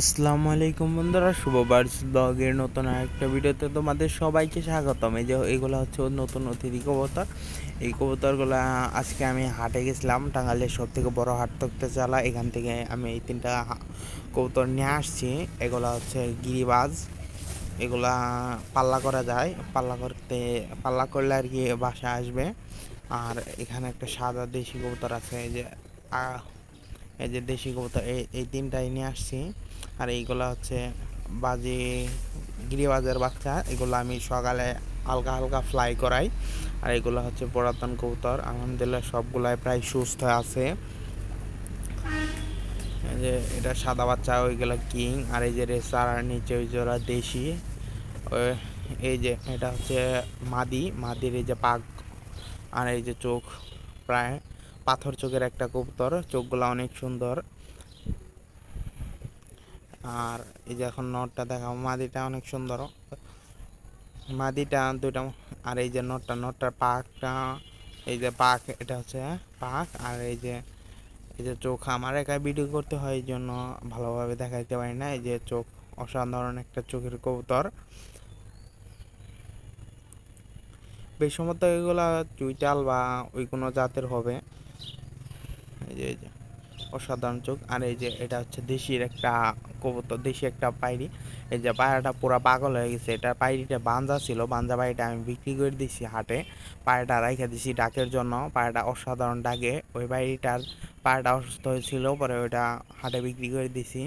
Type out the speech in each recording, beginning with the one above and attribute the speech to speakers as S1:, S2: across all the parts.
S1: আসসালামু আলাইকুম বন্ধুরা, শুভ বার্স ব্লগের নতুন আরেকটা ভিডিওতে তোমাদের সবাইকে স্বাগতম। এই যে এগুলো হচ্ছে নতুন অতিথি কবুতর। এই কবুতরগুলো আজকে আমি হাটে গেছিলাম, টাঙ্গাইলের সব থেকে বড় হাট থাকতে চালা। এখান থেকে আমি এই তিনটা কবুতর নিয়ে আসছি। এগুলো হচ্ছে গিরিবাজ। এগুলা পাল্লা করা যায়। পাল্লা করতে, পাল্লা করলে আর কি বাসা আসবে। আর এখানে একটা সাদা দেশি কবুতর আছে যে এই যে দেশি কবুতর, এই এই তিনটাই নিয়ে আসছি। আর এইগুলা হচ্ছে বাজি, গিরিবাজের বাচ্চা, এগুলো আমি সকালে হালকা হালকা ফ্লাই করাই। আর এগুলো হচ্ছে পুরাতন কবুতর, আলহামদুলিল্লাহ সবগুলাই প্রায় সুস্থ আছে। এই যে এটা সাদা বাচ্চা, ওইগুলা কিং। আর এই যে রেসার, আর নিচে ওই জোড়া দেশি। এই যে এটা হচ্ছে মাদি, মাদির এই যে পাক, আর এই যে চোখ প্রায়। পাথর চোখের একটা কবুতর, চোখগুলো অনেক সুন্দর। আর এই যে এখন নটটা দেখাবো, মাদিটা অনেক সুন্দর। মাদিটা দুইটা, আর এই যে নটটা, নটটার পাকটা, এই যে পাক, এটা হচ্ছে পাক, আর এই যে এই যে চোখ আমার একাই ভিডিও করতে হয়, এই জন্য ভালোভাবে দেখাইতে পারি না। এই যে চোখ অসাধারণ একটা চোখের কবুতর। বেশ মতো এগুলা চুইটাল বা ওই কোনো জাতের হবে। এই যে এই যে, অসাধারণ চোখ। আর এই যে, এটা হচ্ছে দেশির একটা কবুতর দেশি একটা পায়রি। এই যে, পায়রাটা পুরো পাগল হয়ে গেছে। এটা পায়রিটা বাঞ্জা ছিল। বাঞ্জা পায়রিটা আমি বিক্রি করে দিছি হাটে। পায়রাটা রাইখা দিছি ডাকের জন্য। পায়রাটা অসাধারণ ডাকে। ওই পায়রিটার পায়রাটা অসুস্থ হয়েছিল। পরে ওইটা হাটে বিক্রি করে দিছি।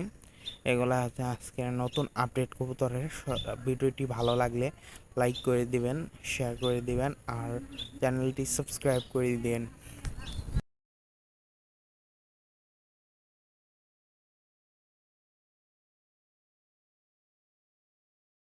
S1: এগুলো হচ্ছে আজকের নতুন আপডেট কবুতরের ভিডিওটি ভালো লাগলে লাইক করে দিবেন, শেয়ার করে দিবেন, আর চ্যানেলটি সাবস্ক্রাইব করে দিবেন।